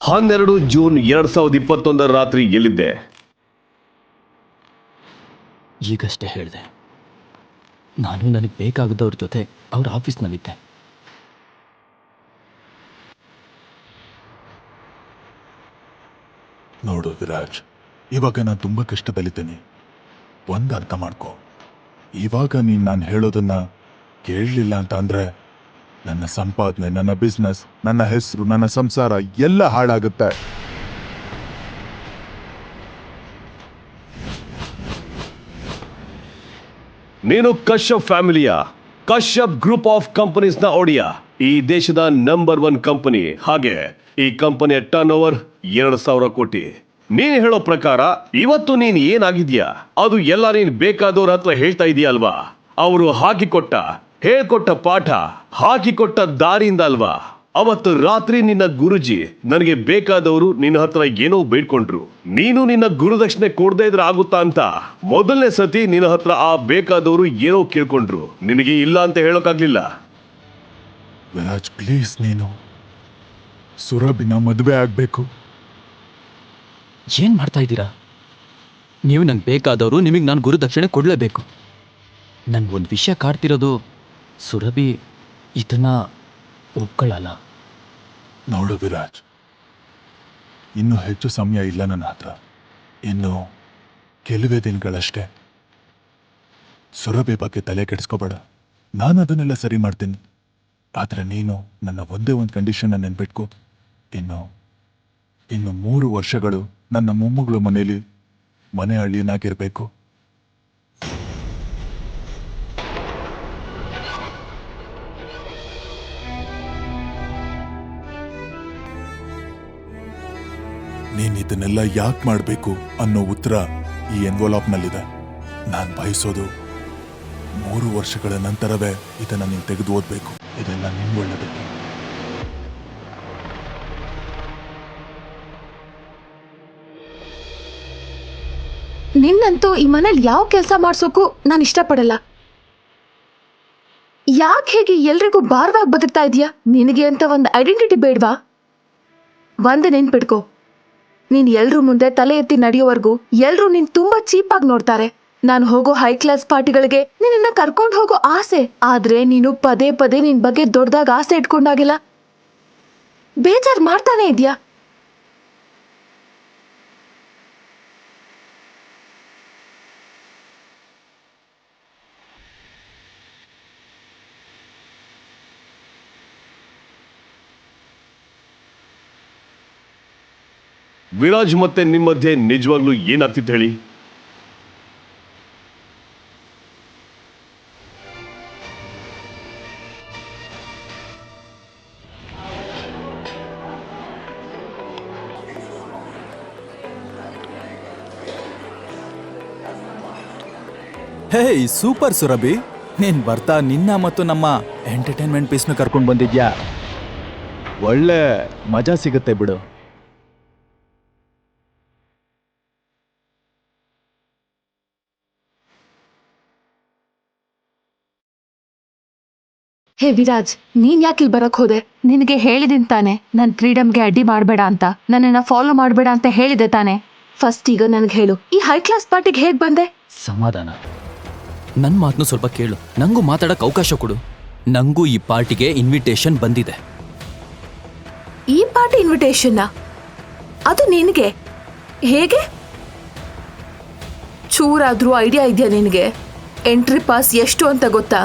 ಹನ್ನೆರಡು ಜೂನ್ ಎರಡ್ ಸಾವಿರದ ಇಪ್ಪತ್ತೊಂದರ ರಾತ್ರಿ ಎಲ್ಲಿದ್ದೆ? ಈಗಷ್ಟೇ ಹೇಳಿದೆ. ನಾನು ನನಗೆ ಬೇಕಾಗದವ್ರ ಜೊತೆ ಅವ್ರ ಆಫೀಸ್ನಲ್ಲಿದ್ದೆ. ನೋಡು ವಿರಾಜ್ ಇವಾಗ ನಾನು ತುಂಬ ಕಷ್ಟದಲ್ಲಿದ್ದೇನೆ. ಒಂದು ಅರ್ಥ ಮಾಡ್ಕೋ. ಇವಾಗ ನೀನು ನಾನು ಹೇಳೋದನ್ನ ಕೇಳಲಿಲ್ಲ ಅಂತ ಅಂದರೆ ನನ್ನ ಸಂಪಾದನೆ, ನನ್ನ ಬಿಸ್ನೆಸ್ ನನ್ನ ಹೆಸರು, ನನ್ನ ಸಂಸಾರ ಎಲ್ಲ ಹಾಳಾಗುತ್ತೆ. ನೀನು ಕಶ್ಯಪ್ ಫ್ಯಾಮಿಲಿಯ, ಕಶ್ಯಪ್ ಗ್ರೂಪ್ ಆಫ್ ಕಂಪನೀಸ್ನ ಒಡಿಯ. ಈ ದೇಶದ ನಂಬರ್ ಒನ್ ಕಂಪನಿ. ಹಾಗೆ, ಈ ಕಂಪನಿಯ ಟರ್ನ್ ಓವರ್ ಎರಡು ಸಾವಿರ ಕೋಟಿ. ನೀನ್ ಹೇಳೋ ಪ್ರಕಾರ, ಇವತ್ತು ನೀನ್ ಏನಾಗಿದ್ಯಾ ಅದು ಎಲ್ಲ ನೀನ್ ಬೇಕಾದವ್ರ ಹತ್ರ ಹೇಳ್ತಾ ಇದೀಯ ಅಲ್ವಾ ಅವರು ಹಾಕಿಕೊಟ್ಟ ಹೇಳ್ಕೊಟ್ಟ ಪಾಠ ಹಾಕಿಕೊಟ್ಟ ದಾರಿಯಿಂದ ಅಲ್ವಾ? ಅವತ್ತು ರಾತ್ರಿ ನಿನ್ನ ಗುರುಜಿ ನನಗೆ ಬೇಕಾದವರು ನಿನ್ನ ಹತ್ರ ಏನೋ ಬೇಡ್ಕೊಂಡ್ರು. ನೀನು ನಿನ್ನ ಗುರುದಕ್ಷಿಣೆ ಕೊಡದೇ ಇದ್ರೆ ಆಗುತ್ತಾ ಅಂತ? ಮೊದಲನೇ ಸತಿ ನಿನ್ನ ಹತ್ರ ಆ ಬೇಕಾದವರು ಏನೋ ಕೇಳ್ಕೊಂಡ್ರು. ನಿನಗೆ ಇಲ್ಲ ಅಂತ ಹೇಳೋಕ್ಕಾಗ್ಲಿಲ್ಲ? ವಿರಾಜ್ ಪ್ಲೀಸ್ ನೀನು ಸುರಭಿನ ಮದುವೆ ಆಗಬೇಕು. ಏನು ಮಾಡ್ತಾ ಇದ್ದೀರಾ? ನೀವು ನಂಗೆ ಬೇಕಾದವರು ನಿಮಗೆ ನಾನು ಗುರುದಕ್ಷಿಣೆ ಕೊಡಲೇಬೇಕು. ನನಗೆ ಒಂದು ವಿಷಯ ಕಾಡ್ತಿರೋದು ಸುರಭಿ, ಇದನ್ನ ಒಪ್ಕೊಳ್ಳಲ್ಲ ನೋಡು ವಿರಾಜ್, ಇನ್ನು ಹೆಚ್ಚು ಸಮಯ ಇಲ್ಲ ನನ್ನ ಹತ್ರ. ಇನ್ನು ಕೆಲವೇ ದಿನಗಳಷ್ಟೇ. ಸುರಭಿ ಬಗ್ಗೆ ತಲೆ ಕೆಡಿಸ್ಕೋಬೇಡ. ನಾನು ಅದನ್ನೆಲ್ಲ ಸರಿ ಮಾಡ್ತೀನಿ. ಆದರೆ ನೀನು ನನ್ನ ಒಂದೇ ಒಂದು ಕಂಡೀಷನ್ನ ನೆನ್ಪಿಟ್ಕೊ. ಇನ್ನು ಇನ್ನು ಮೂರು ವರ್ಷಗಳು ನನ್ನ ಮೊಮ್ಮಗಳು ಮನೇಲಿ ಮನೆ ಅಳಿಯನಾಗಿರ್ಬೇಕು ನೀನ್ ಇದನ್ನೆಲ್ಲ ಯಾಕೆ ಮಾಡಬೇಕು ಅನ್ನೋ ಉತ್ತರ ಈ ಎನ್ವಲಾಪ್ನಲ್ಲಿದೆ ನಾನು ಬಯಸೋದು ಮೂರು ವರ್ಷಗಳ ನಂತರವೇ ಇದನ್ನು ನೀನು ತೆಗೆದು ಓದಬೇಕು ಇದೆಲ್ಲ ನಿನ್ ಒಳ್ಳೆದಕ್ಕೆ. ನಿನ್ನಂತೂ ಈ ಮನೇಲಿ ಯಾವ ಕೆಲಸ ಮಾಡ್ಸೋಕು ನಾನು ಇಷ್ಟಪಡಲ್ಲ. ಯಾಕೆ ಹೇಗೆ ಎಲ್ರಿಗೂ ಭಾರವಾಗಿ ಬದುಕ್ತಾ ಇದೀಯಾ? ನಿನಗೆ ಅಂತ ಒಂದು ಐಡೆಂಟಿಟಿ ಬೇಡ್ವಾ? ಒಂದು ನೆನ್ಪಿಡ್ಕೊ ನೀನ್ ಎಲ್ರ ಮುಂದೆ ತಲೆ ಎತ್ತಿ ನಡೆಯೋವರೆಗೂ ಎಲ್ರೂ ನೀನ್ ತುಂಬಾ ಚೀಪಾಗಿ ನೋಡ್ತಾರೆ. ನಾನು ಹೋಗೋ ಹೈ ಕ್ಲಾಸ್ ಪಾರ್ಟಿಗಳಿಗೆ ನಿನ್ನ ಕರ್ಕೊಂಡು ಹೋಗೋ ಆಸೆ. ಆದ್ರೆ ನೀನು ಪದೇ ಪದೇ ನಿನ್ ಬಗ್ಗೆ ದೊಡ್ಡದಾಗ ಆಸೆ ಇಟ್ಕೊಂಡಾಗಿಲ್ಲ ಬೇಜಾರ್ ಮಾಡ್ತಾನೆ ಇದ್ಯಾ? ವಿರಾಜ್ ಮತ್ತೆ ನಿಮ್ಮ ಮಧ್ಯೆ ನಿಜವಾಗ್ಲೂ ಏನಾಗ್ತಿತ್ತು ಹೇಳಿ? Hey, super Surabhi. ನೀನ್ ಬರ್ತಾ ನಿನ್ನ ಮತ್ತು ನಮ್ಮ ಎಂಟರ್ಟೈನ್ಮೆಂಟ್ ಪೀಸ್ನ ಕರ್ಕೊಂಡು ಬಂದಿದ್ಯಾ? ಒಳ್ಳೆ ಮಜಾ ಸಿಗುತ್ತೆ ಬಿಡು. ಹೇ ವಿರಾಜ್ ನೀನ್ ಯಾಕೆ ಇಲ್ಲಿ ಬರಕ್ ಹೋದೆ? ನಿನಗೆ ಹೇಳಿದಿನ್ ತಾನೆ ನನ್ನ ಫ್ರೀಡಮ್ಗೆ ಅಡ್ಡಿ ಮಾಡಬೇಡ ಅಂತ. ನನ್ನನ್ನ ಫಾಲೋ ಮಾಡಬೇಡ ಅಂತ ಹೇಳಿದೆ ತಾನೆ. ಫಸ್ಟ್ ಈಗ ನನಗೆ ಹೇಳು ಈ ಹೈ ಕ್ಲಾಸ್ ಪಾರ್ಟಿಗೆ ಹೇಗ್ ಬಂದೆ? ಸಮಾಧಾನ. ನನ್ನ ಮಾತನ್ನು ಸ್ವಲ್ಪ ಕೇಳು. ನಂಗೂ ಮಾತಾಡಕ್ಕೆ ಅವಕಾಶ ಕೊಡು. ನಂಗೂ ಈ ಪಾರ್ಟಿಗೆ ಇನ್ವಿಟೇಷನ್ ಬಂದಿದೆ. ಈ ಪಾರ್ಟಿ ಇನ್ವಿಟೇಷನ್ ಅದು ನಿನಗೆ? ಹೇಗೆ? ಚೂರಾದ್ರೂ ಐಡಿಯಾ ಇದೆಯಾ ನಿನಗೆ? ಎಂಟ್ರಿ ಪಾಸ್ ಎಷ್ಟು ಅಂತ ಗೊತ್ತಾ?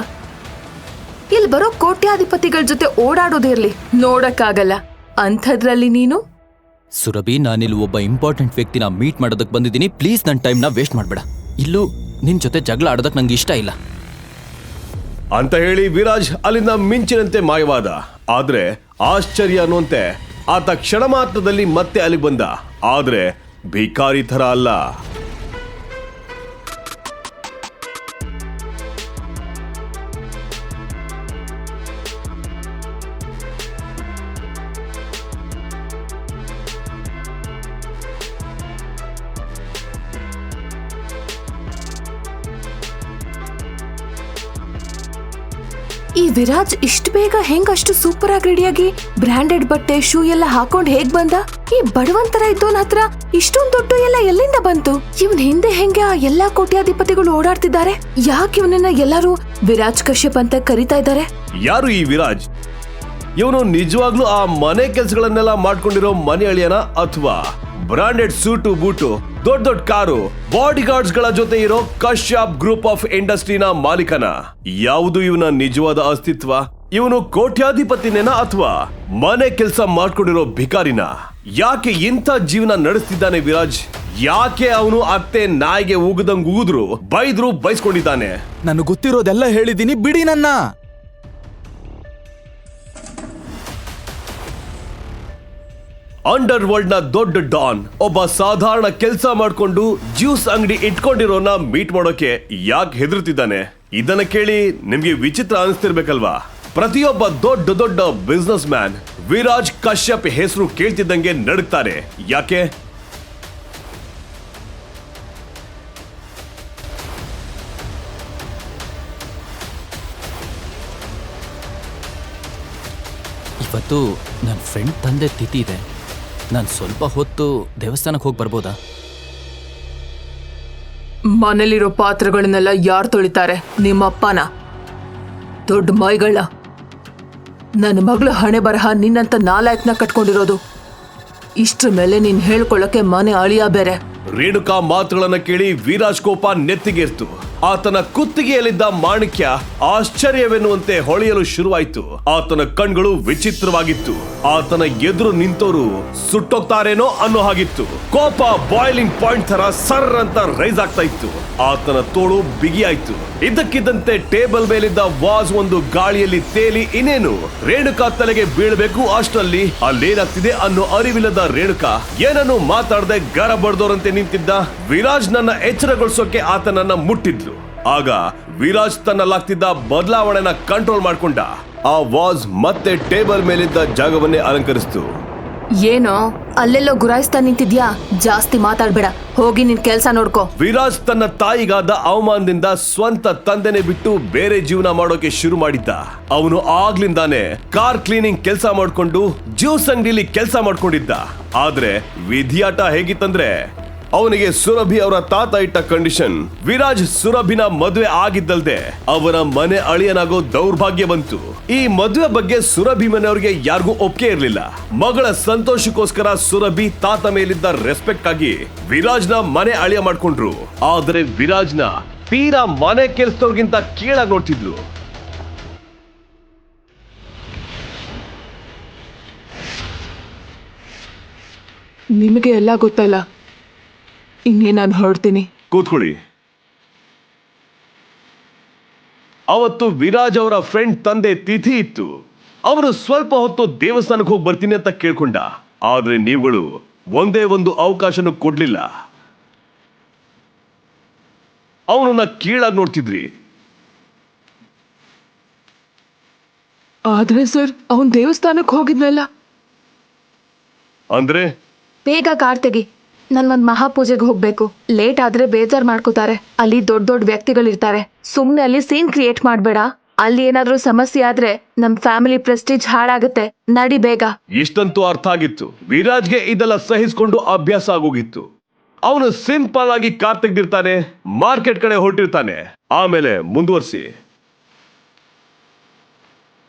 ಇಲ್ಲಿ ಬರೋ ಕೋಟ್ಯಾಧಿಪತಿಗಳ ಜೊತೆ ಓಡಾಡೋದಿರ್ಲಿ ನೋಡಕ್ಕಾಗಲ್ಲ. ಅಂಥದ್ರಲ್ಲಿ ನೀನು? ಸುರಭಿ ನಾನಿಲ್ಲಿ ಒಬ್ಬ ಇಂಪಾರ್ಟೆಂಟ್ ವ್ಯಕ್ತಿನ ಮೀಟ್ ಮಾಡೋದಕ್ಕೆ ಬಂದಿದ್ದೀನಿ. ಪ್ಲೀಸ್ ನನ್ನ ಟೈಮ್ನ ವೇಸ್ಟ್ ಮಾಡಬೇಡ. ಇಲ್ಲೂ ನಿನ್ನ ಜೊತೆ ಜಗಳ ಆಡೋದಕ್ಕೆ ನಂಗೆ ಇಷ್ಟ ಇಲ್ಲ. ಅಂತ ಹೇಳಿ ವಿರಾಜ್ ಅಲ್ಲಿಂದ ಮಿಂಚಿನಂತೆ ಮಾಯವಾದ. ಆದ್ರೆ ಆಶ್ಚರ್ಯ ಅನ್ನುವಂತೆ ಆತ ಕ್ಷಣ ಮಾತ್ರದಲ್ಲಿ ಮತ್ತೆ ಅಲ್ಲಿಗೆ ಬಂದ. ಆದ್ರೆ ಭಿಕಾರಿ ಥರ ಅಲ್ಲ. ವಿರಾಜ್ ಇಷ್ಟು ಬೇಗ ಹೆಂಗ್ ಅಷ್ಟು ಸೂಪರ್ ಆಗಿ ರೆಡಿಯಾಗಿ ಬ್ರಾಂಡೆಡ್ ಬಟ್ಟೆ ಶೂ ಎಲ್ಲ ಹಾಕೊಂಡ್ ಹೇಗ್ ಬಂದ? ಈ ಬಡವಂತರ ಇದ್ದವನ ಹತ್ರ ಇಷ್ಟೊಂದ್ ದೊಡ್ಡ ಎಲ್ಲ ಎಲ್ಲಿಂದ ಬಂತು? ಇವನ್ ಹಿಂದೆ ಹೆಂಗೆ ಆ ಎಲ್ಲಾ ಕೋಟ್ಯಾಧಿಪತಿಗಳು ಓಡಾಡ್ತಿದ್ದಾರೆ? ಯಾಕೆ ಇವನನ್ನ ಎಲ್ಲರೂ ವಿರಾಜ್ ಕಶ್ಯಪ್ ಅಂತ ಕರಿತಾ ಇದ್ದಾರೆ? ಯಾರು ಈ ವಿರಾಜ್? ಇವನು ನಿಜವಾಗ್ಲೂ ಆ ಮನೆ ಕೆಲಸಗಳನ್ನೆಲ್ಲ ಮಾಡ್ಕೊಂಡಿರೋ ಮನೆ ಅಳಿಯನ ಅಥವಾ? ಬ್ರಾಂಡೆಡ್ ಸೂಟು, ಬೂಟು, ದೊಡ್ಡ ದೊಡ್ಡ ಕಾರು ಬಾಡಿ ಗಾರ್ಡ್ಸ್ಗಳ ಜೊತೆ ಇರೋ ಕಶ್ಯಪ್ ಗ್ರೂಪ್ ಆಫ್ ಇಂಡಸ್ಟ್ರಿನ ಮಾಲೀಕನ. ಯಾವುದು ಇವನ ನಿಜವಾದ ಅಸ್ತಿತ್ವ? ಇವನು ಕೋಟ್ಯಾಧಿಪತಿನೇನ ಅಥವಾ ಮನೆ ಕೆಲಸ ಮಾಡ್ಕೊಂಡಿರೋ ಭಿಕಾರಿನ? ಯಾಕೆ ಇಂಥ ಜೀವನ ನಡೆಸ್ತಿದ್ದಾನೆ ವಿರಾಜ್? ಯಾಕೆ ಅವನು ಅತ್ತೆ ನಾಯಿಗೆ ಉಗದಂಗ್ ಉಗಿದ್ರು, ಬೈದ್ರು ಬೈಸ್ಕೊಂಡಿದ್ದಾನೆ? ನನಗೆ ಗೊತ್ತಿರೋದೆಲ್ಲ ಹೇಳಿದ್ದೀನಿ ಬಿಡಿ ನನ್ನ! ಅಂಡರ್ ವರ್ಲ್ಡ್ನ ದೊಡ್ಡ ಡಾನ್. ಒಬ್ಬ ಸಾಧಾರಣ ಕೆಲಸ ಮಾಡ್ಕೊಂಡು ಜ್ಯೂಸ್ ಅಂಗಡಿ ಇಟ್ಕೊಂಡಿರೋನ ಮೀಟ್ ಮಾಡೋಕೆ ಯಾಕೆ ಹೆದರ್ತಿದ್ದಾನೆ ಇದನ್ನ ಕೇಳಿ ನಿಮ್ಗೆ ವಿಚಿತ್ರ ಅನಿಸ್ತಿರ್ಬೇಕಲ್ವಾ? ಪ್ರತಿಯೊಬ್ಬ ದೊಡ್ಡ ದೊಡ್ಡ ಬಿಸ್ನೆಸ್ ಮ್ಯಾನ್ ವಿರಾಜ್ ಕಶ್ಯಪ್ ಹೆಸರು ಕೇಳ್ತಿದ್ದಂಗೆ ನಡುಕ್ತಾರೆ ಯಾಕೆ? ಇವತ್ತು ನನ್ನ ಫ್ರೆಂಡ್ ತಂದೆ ತಿಥಿ ಇದೆ. ನಾನು ಸ್ವಲ್ಪ ಹೊತ್ತು ದೇವಸ್ಥಾನಕ್ಕೆ ಹೋಗಿ ಬರ್ಬೋದಾ? ಮನೇಲಿರೋ ಪಾತ್ರೆಗಳನ್ನೆಲ್ಲ ಯಾರು ತೊಳಿತಾರೆ? ನಿಮ್ಮಪ್ಪನ ದೊಡ್ಡ ಮೈಗಳ ನನ್ನ ಮಗಳ ಹಣೆ ಬರಹ ನಿನ್ನಂತ ನಾಲಾಯಕ್ನ ಕಟ್ಕೊಂಡಿರೋದು. ಇಷ್ಟ್ರ ಮೇಲೆ ನೀನ್ ಹೇಳ್ಕೊಳ್ಳೋಕೆ ಮನೆ ಅಳಿಯ ಬೇರೆ. ರೇಣುಕಾ ಮಾತುಗಳನ್ನ ಕೇಳಿ ವೀರಾಜ್ ಕೋಪ ನೆತ್ತಿಗೇರ್ತು. ಆತನ ಕುತ್ತಿಗೆಯಲ್ಲಿದ್ದ ಮಾಣಿಕ್ಯ ಆಶ್ಚರ್ಯವೆನ್ನುವಂತೆ ಹೊಳೆಯಲು ಶುರುವಾಯಿತು. ಆತನ ಕಣ್ಗಳು ವಿಚಿತ್ರವಾಗಿತ್ತು. ಆತನ ಎದುರು ನಿಂತವರು ಸುಟ್ಟೋಗ್ತಾರೇನೋ ಅನ್ನೋ ಹಾಗಿತ್ತು. ಕೋಪ ಬಾಯ್ಲಿಂಗ್ ಪಾಯಿಂಟ್ ತರ ಸರ್ ಅಂತ ರೈಸ್ ಆಗ್ತಾ ಇತ್ತು. ಆತನ ತೋಳು ಬಿಗಿಯಾಯ್ತು. ಇದ್ದಕ್ಕಿದ್ದಂತೆ ಟೇಬಲ್ ಮೇಲಿದ್ದ ವಾಸ್ ಒಂದು ಗಾಳಿಯಲ್ಲಿ ತೇಲಿ ಇನ್ನೇನು? ರೇಣುಕಾ ತಲೆಗೆ ಬೀಳಬೇಕು ಅಷ್ಟರಲ್ಲಿ ಅಲ್ಲೇನಾಗ್ತಿದೆ ಅನ್ನೋ ಅರಿವಿಲ್ಲದ ರೇಣುಕಾ ಏನನ್ನು ಮಾತಾಡದೆ ಗರ ಬಡ್ದೋರಂತೆ ನಿಂತಿದ್ದ? ವಿರಾಜ್ ನನ್ನ ಎಚ್ಚರಗೊಳಿಸೋಕೆ ಆತನನ್ನ ಮುಟ್ಟಿದ್ಲು. ಆಗ ವಿರಾಜ್ ತನ್ನಲ್ಲಾಗ್ತಿದ್ದ ಬದಲಾವಣೆನ ಕಂಟ್ರೋಲ್ ಮಾಡ್ಕೊಂಡ. ಆ ವಾಜ್ ಮತ್ತೆ ಟೇಬಲ್ ಮೇಲಿದ್ದ ಜಾಗವನ್ನೇ ಅಲಂಕರಿಸ್ತು. ಏನೋ? ಅಲ್ಲೆಲ್ಲೋ ಗುರಾಯಿಸ್ತಾ ನಿಂತಿದ್ಯಾ? ಜಾಸ್ತಿ ಮಾತಾಡ್ಬೇಡ. ಹೋಗಿ ನಿನ್ ಕೆಲ್ಸ ನೋಡ್ಕೋ. ವಿರಾಜ್ ತನ್ನ ತಾಯಿಗಾದ ಅವಮಾನದಿಂದ ಸ್ವಂತ ತಂದೆನೆ ಬಿಟ್ಟು ಬೇರೆ ಜೀವನ ಮಾಡೋಕೆ ಶುರು ಮಾಡಿದ್ದ. ಅವನು ಆಗ್ಲಿಂದಾನೆ ಕಾರ್ ಕ್ಲೀನಿಂಗ್ ಕೆಲಸ ಮಾಡ್ಕೊಂಡು ಜ್ಯೂಸ್ ಅಂಗಡಿಲಿ ಕೆಲಸ ಮಾಡ್ಕೊಂಡಿದ್ದ. ಆದ್ರೆ ವಿಧಿಯಾಟ ಹೇಗಿತ್ತಂದ್ರೆ ಅವನಿಗೆ ಸುರಭಿ ಅವರ ತಾತ ಇಟ್ಟ ಕಂಡೀಷನ್ ವಿರಾಜ್ ಸುರಭಿನ ಮದುವೆ ಆಗಿದ್ದಲ್ದೆ ಅವರ ಮನೆ ಅಳಿಯನಾಗೋ ದೌರ್ಭಾಗ್ಯ ಬಂತು. ಈ ಮದುವೆ ಬಗ್ಗೆ ಸುರಭಿ ಮನೆಯವರಿಗೆ ಯಾರಿಗೂ ಒಪ್ಪಿಗೆ ಇರಲಿಲ್ಲ. ಮಗಳ ಸಂತೋಷಕ್ಕೋಸ್ಕರ ಸುರಭಿ ತಾತ ಮೇಲಿದ್ದ ರೆಸ್ಪೆಕ್ಟ್ ಆಗಿ ವಿರಾಜ್ನ ಮನೆ ಅಳಿಯ ಮಾಡ್ಕೊಂಡ್ರು. ಆದ್ರೆ ವಿರಾಜ್ನ ತೀರಾ ಮನೆ ಕೆಲಸದವ್ರಿಗಿಂತ ಕೀಳಾಗಿ ನೋಡ್ತಿದ್ಲು. ನಿಮಗೆ ಎಲ್ಲ ಗೊತ್ತಲ್ಲ? ಇನ್ನೇ ನಾನು ಹೊರಡ್ತೀನಿ. ಕೂತ್ಕೊಳ್ಳಿ. ಅವತ್ತು ವಿರಾಜ್ ಅವರ ಫ್ರೆಂಡ್ ತಂದೆ ತಿಥಿ ಇತ್ತು. ಅವರು ಸ್ವಲ್ಪ ಹೊತ್ತು ದೇವಸ್ಥಾನಕ್ಕೆ ಹೋಗಿ ಬರ್ತೀನಿ ಅಂತ ಕೇಳ್ಕೊಂಡ. ಆದ್ರೆ ನೀವುಗಳು ಒಂದೇ ಒಂದು ಅವಕಾಶನೂ ಕೊಡ್ಲಿಲ್ಲ. ಅವನನ್ನ ಕೀಳಾಗಿ ನೋಡ್ತಿದ್ರಿ. ಆದ್ರೆ ಸರ್ ಅವನ್ ದೇವಸ್ಥಾನಕ್ಕೆ ಹೋಗಿದ್ನಲ್ಲ. ಅಂದ್ರೆ? ಬೇಗ ಕಾರ್ ತೆಗಿ. ನನ್ ಒಂದ್ ಮಹಾಪೂಜೆಗೆ ಹೋಗ್ಬೇಕು. ಲೇಟ್ ಆದ್ರೆ ಬೇಜಾರ್ ಮಾಡ್ಕೋತಾರೆ. ಅಲ್ಲಿ ದೊಡ್ಡ ದೊಡ್ಡ ವ್ಯಕ್ತಿಗಳಿರ್ತಾರೆ. ಸುಮ್ನೆ ಅಲ್ಲಿ ಸೀನ್ ಕ್ರಿಯೇಟ್ ಮಾಡ್ಬೇಡ. ಅಲ್ಲಿ ಏನಾದ್ರೂ ಸಮಸ್ಯೆ ಆದ್ರೆ ನಮ್ ಫ್ಯಾಮಿಲಿ ಪ್ರೆಸ್ಟೀಜ್ ಹಾಳಾಗುತ್ತೆ. ನಡಿ ಬೇಗ. ಇಷ್ಟಂತೂ ಅರ್ಥ ಆಗಿತ್ತು. ವಿರಾಜ್ಗೆ ಇದೆಲ್ಲ ಸಹಿಸ್ಕೊಂಡು ಅಭ್ಯಾಸ ಆಗೋಗಿತ್ತು. ಅವನು ಸಿಂಪಲ್ ಆಗಿ ಕಾರ್ ತೆಗ್ದಿರ್ತಾನೆ ಮಾರ್ಕೆಟ್ ಕಡೆ ಹೊರಟಿರ್ತಾನೆ. ಆಮೇಲೆ ಮುಂದುವರಿಸಿ.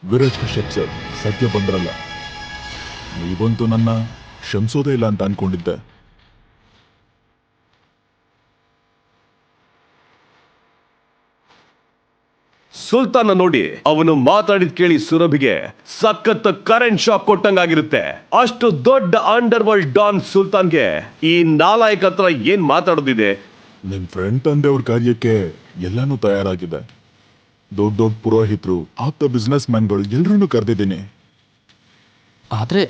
ವಿರಾಜ್ ಕಶ್ಯಪ್ ಸರ್ ಸದ್ಯ ಬಂದ್ರಲ್ಲ. ನೀವಂತೂ ನನ್ನ ಕ್ಷಮಿಸೋದೇ ಇಲ್ಲ ಅಂತ ಅನ್ಕೊಂಡಿದ್ದೆ. ಸುಲ್ತಾನ ನೋಡಿ ಅವನು ಮಾತಾಡಿದ ಕೇಳಿ ಸುರಭಿಗೆ ಸಖತ್ ಕರೆಂಟ್ ಶಾಕ್ ಕೊಟ್ಟಂಗಾಗಿರುತ್ತೆ. ಅಷ್ಟು ದೊಡ್ಡ ಅಂಡರ್ ವರ್ಲ್ಡ್ ಡಾನ್ ಸುಲ್ತಾನ್ಗೆ ಈ ನಾಲಾಯಕ ಹತ್ರ ಏನ್ ಮಾತಾಡೋದಿದೆ? ನಿಮ್ ಫ್ರೆಂಡ್ ತಂದೆಯವ್ರ ಕಾರ್ಯಕ್ಕೆ ಎಲ್ಲಾನು ತಯಾರಾಗಿದೆ. ದೊಡ್ಡ ದೊಡ್ಡ ಪುರೋಹಿತರು ಆಪ್ತ ಬಿಸ್ನೆಸ್ ಮ್ಯಾನ್ಗಳು ಎಲ್ರನ್ನೂ ಕರೆದಿದ್ದೀನಿ. ಆದರೆ